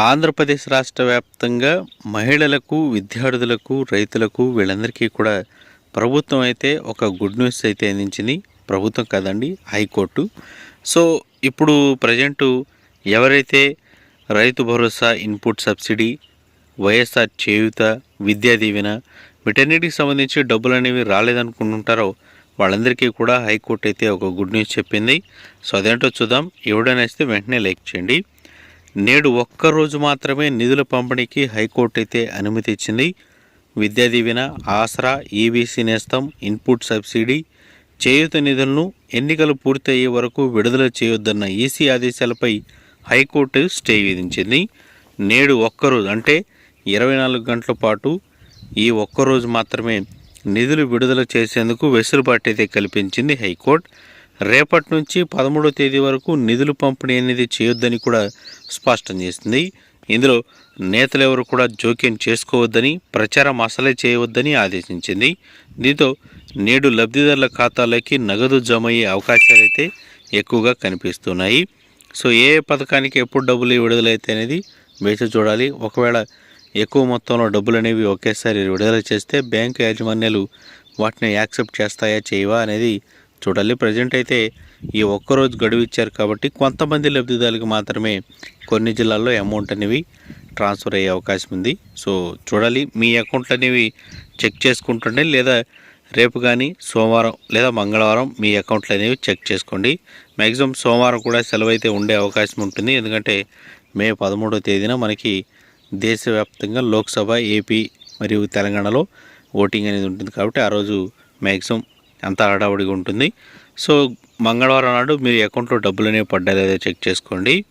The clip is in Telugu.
ఆంధ్రప్రదేశ్ రాష్ట్ర వ్యాప్తంగా మహిళలకు విద్యార్థులకు రైతులకు వీళ్ళందరికీ కూడా ప్రభుత్వం అయితే ఒక గుడ్ న్యూస్ అయితే అందించింది. ప్రభుత్వం కదండి హైకోర్టు. సో ఇప్పుడు ప్రజెంటు ఎవరైతే రైతు భరోసా ఇన్పుట్ సబ్సిడీ వైఎస్ఆర్ చేయూత విద్యా దీవెన వీటన్నిటికి సంబంధించి డబ్బులు అనేవి రాలేదనుకుంటుంటారో వాళ్ళందరికీ కూడా హైకోర్టు అయితే ఒక గుడ్ న్యూస్ చెప్పింది. సో అదేంటో చూద్దాం. ఎవడనైతే వెంటనే లైక్ చేయండి. నేడు ఒక్క రోజు మాత్రమే నిధుల పంపిణీకి హైకోర్టు అయితే అనుమతి ఇచ్చింది. Vidya Deevena Asara EBC Nestham input subsidy Cheyutha నిధులను ఎన్నికలు పూర్తయ్యే వరకు విడుదల చేయొద్దన్న ఈసీ ఆదేశాలపై హైకోర్టు స్టే విధించింది. నేడు ఒక్కరోజు అంటే ఇరవై నాలుగు గంటల పాటు ఈ ఒక్కరోజు మాత్రమే నిధులు విడుదల చేసేందుకు వెసులుబాటు అయితే కల్పించింది హైకోర్టు. రేపటి నుంచి పదమూడో తేదీ వరకు నిధులు పంపిణీ అనేది చేయొద్దని కూడా స్పష్టం చేసింది. ఇందులో నేతలు ఎవరు కూడా జోక్యం చేసుకోవద్దని ప్రచారం అసలే చేయవద్దని ఆదేశించింది. దీంతో నేడు లబ్ధిదారుల ఖాతాలోకి నగదు జమ అయ్యే అవకాశాలు అయితే ఎక్కువగా కనిపిస్తున్నాయి. సో ఏ ఏ పథకానికి ఎప్పుడు డబ్బులు విడుదలైతే అనేది వేచి చూడాలి. ఒకవేళ ఎక్కువ మొత్తంలో డబ్బులు అనేవి ఒకేసారి విడుదల చేస్తే బ్యాంకు యాజమాన్యాలు వాటిని యాక్సెప్ట్ చేస్తాయా చేయవా అనేది చూడాలి. ప్రజెంట్ అయితే ఈ ఒక్కరోజు గడువు ఇచ్చారు కాబట్టి కొంతమంది లబ్ధిదారులకు మాత్రమే కొన్ని జిల్లాల్లో అమౌంట్ అనేవి ట్రాన్స్ఫర్ అయ్యే అవకాశం ఉంది. సో చూడాలి. మీ అకౌంట్లు అనేవి చెక్ చేసుకుంటుండే లేదా రేపు కానీ సోమవారం లేదా మంగళవారం మీ అకౌంట్లు అనేవి చెక్ చేసుకోండి. మ్యాక్సిమం సోమవారం కూడా సెలవు అయితే ఉండే అవకాశం ఉంటుంది. ఎందుకంటే మే పదమూడో తేదీన మనకి దేశవ్యాప్తంగా లోక్సభ ఏపీ మరియు తెలంగాణలో ఓటింగ్ అనేది ఉంటుంది కాబట్టి ఆ రోజు మ్యాక్సిమం అంతా హడావుడిగా ఉంటుంది. సో మంగళవారం నాడు మీ అకౌంట్లో డబ్బులు అనేవి పడ్డాయి చెక్ చేసుకోండి.